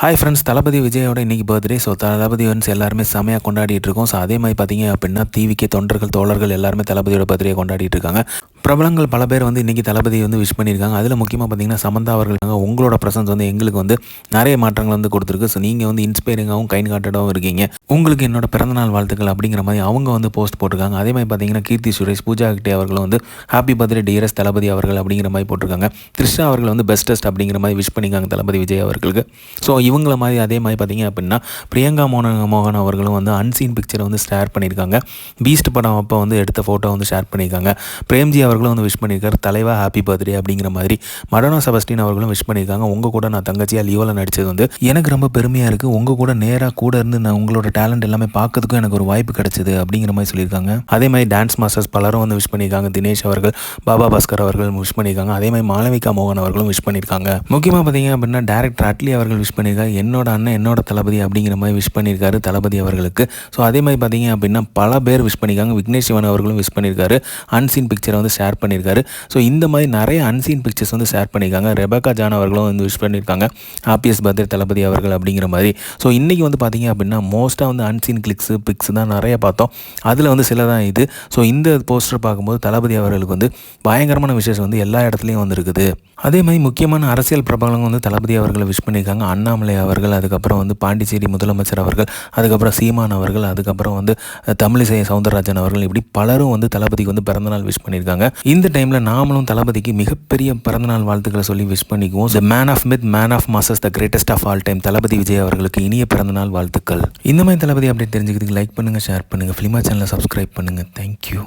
Hi friends தளபதி விஜயோட இன்றைக்கி birthday so தளபதி வந்து எல்லாருமே செமையாக கொண்டாடிட்டு இருக்கோம். ஸோ அதே மாதிரி பார்த்தீங்க அப்படின்னா டிவிக்கு தொண்டர்கள் தோழர்கள் எல்லாருமே தளபதியோட பர்த்டே கொண்டாடிட்டு இருக்காங்க. பிரபலங்கள் பல பேர் வந்து இன்றைக்கி தளபதி வந்து விஷ் பண்ணியிருக்காங்க. அதில் முக்கியமாக பார்த்தீங்கன்னா சமந்தா அவர்கள் உங்களோட ப்ரெசன்ஸ் வந்து எங்களுக்கு வந்து நிறைய மாற்றங்கள் வந்து கொடுத்துருக்கு. ஸோ நீங்கள் வந்து இன்ஸ்பைரிங்காகவும் கைண்ட் காட்டடாகவும் இருக்கீங்க. உங்களுக்கு என்னோட பிறந்தநாள் வாழ்த்துக்கள் அப்படிங்கிற மாதிரி அவங்க வந்து போஸ்ட் போட்டிருக்காங்க. அதே மாதிரி பார்த்தீங்கன்னா கீர்த்தி சுரேஷ் பூஜா கிட்டே அவர்களும் வந்து ஹாப்பி பர்த்டே டியரஸ் தளபதி அவர்கள் அப்படிங்கிற மாதிரி போட்டிருக்காங்க. த்ரிஷா அவர்கள் வந்து பெஸ்டஸ்ட் அப்படிங்கிற மாதிரி விஷ் பண்ணியிருக்காங்க தளபதி விஜய் அவர்களுக்கு. ஸோ இவங்கள மாதிரி அதே மாதிரி பார்த்தீங்க அப்படின்னா பிரியங்கா மோகன் மோகன் அவர்களும் வந்து அன்சீன் பிக்சரை வந்து ஷேர் பண்ணியிருக்காங்க. பீஸ்ட் படம் அப்போ வந்து எடுத்த ஃபோட்டோ வந்து ஷேர் பண்ணியிருக்காங்க. பிரேம்ஜி அவர்களும் வந்து விஷ் பண்ணியிருக்காரு. தலைவா ஹாப்பி பர்த்டே அப்படிங்கிற மாதிரி மடனோ செபஸ்டின் அவர்களும் விஷ் பண்ணியிருக்காங்க. உங்கள் கூட நான் தங்கச்சியாக லீவில் நடித்தது வந்து எனக்கு ரொம்ப பெருமையாக இருக்குது உங்கள் கூட நேராக கூட இருந்து நான் உங்களோட டேலண்ட் எல்லாமே பார்க்கறதுக்கும் எனக்கு ஒரு வாய்ப்பு கிடைச்சிது அப்படிங்கிற மாதிரி சொல்லியிருக்காங்க. அதே மாதிரி டான்ஸ் மாஸ்டர்ஸ் பலரும் வந்து விஷ் பண்ணியிருக்காங்க. தினேஷ் அவர்கள் பாபா பாஸ்கர் அவர்கள் விஷ் பண்ணியிருக்காங்க. அதே மாதிரி மாளவிகா மோகன் அவர்களும் விஷ் பண்ணியிருக்காங்க. முக்கியமாக பார்த்தீங்க அப்படின்னா டேரக்டர் அட்லி அவர்கள் விஷ் பண்ணியிருக்காரு. என்னோட அண்ணன் என்னோட தளபதி அப்படிங்கிற மாதிரி விஷ் பண்ணியிருக்காரு தளபதி அவர்களுக்கு. ஸோ அதே மாதிரி பார்த்தீங்க அப்படின்னா பல பேர் விஷ் பண்ணியிருக்காங்க. விக்னேஷ் சிவன் அவர்களும் விஷ் பண்ணியிருக்காரு. அன்சீன் பிக்சரை வந்து ஷேர் பண்ணியிருக்காரு. ஸோ இந்த மாதிரி நிறைய அன்சீன் பிக்சர்ஸ் வந்து ஷேர் பண்ணியிருக்காங்க. ரெபக்கா ஜான் அவர்களும் வந்து விஷ் பண்ணியிருக்காங்க. ஹாப்பியஸ் பர்த்டே தளபதி அவர்கள் அப்படிங்கிற மாதிரி. ஸோ இன்றைக்கி வந்து பார்த்தீங்க அப்படின்னா மோஸ்ட்டாக வந்து அன்சீன் கிளிக்ஸு பிக்ஸ் தான் நிறைய பார்த்தோம். அதில் வந்து சில தான் இது. ஸோ இந்த போஸ்டர் பார்க்கும்போது தளபதி அவர்களுக்கு வந்து பயங்கரமான விசேஷம் வந்து எல்லா இடத்துலையும் வந்துருக்குது. அதே மாதிரி முக்கியமான அரசியல் பிரபலங்கள் வந்து தளபதி அவர்களை விஷ் பண்ணியிருக்காங்க. அண்ணாமலை அவர்கள் அதுக்கப்புறம் வந்து பாண்டிச்சேரி முதலமைச்சர் அவர்கள் அதுக்கப்புறம் சீமான் அவர்கள் அதுக்கப்புறம் வந்து தமிழிசை சவுந்தரராஜன் அவர்கள் இப்படி பலரும் வந்து தளபதிக்கு வந்து பிறந்தநாள் விஷ் பண்ணியிருக்காங்க. இந்த டைமில் நாமளும் தளபதிக்கு மிகப்பெரிய பிறந்தநாள் வாழ்த்துக்களை சொல்லி விஷ் பண்ணிக்குவோம். The man of myth man of masses the greatest of all time Thalapathy Vijay அவர்களுக்கு இனிய பிறந்தநாள் வாழ்த்துக்கள். இந்த மாதிரி தளபதி அப்டேட் தெரிஞ்சுக்கிறதுக்கு லைக் பண்ணுங்கள் ஷேர் பண்ணுங்கள் ஃபிலிமா சேனலை சப்ஸ்கிரைப் பண்ணுங்கள் தேங்க்யூ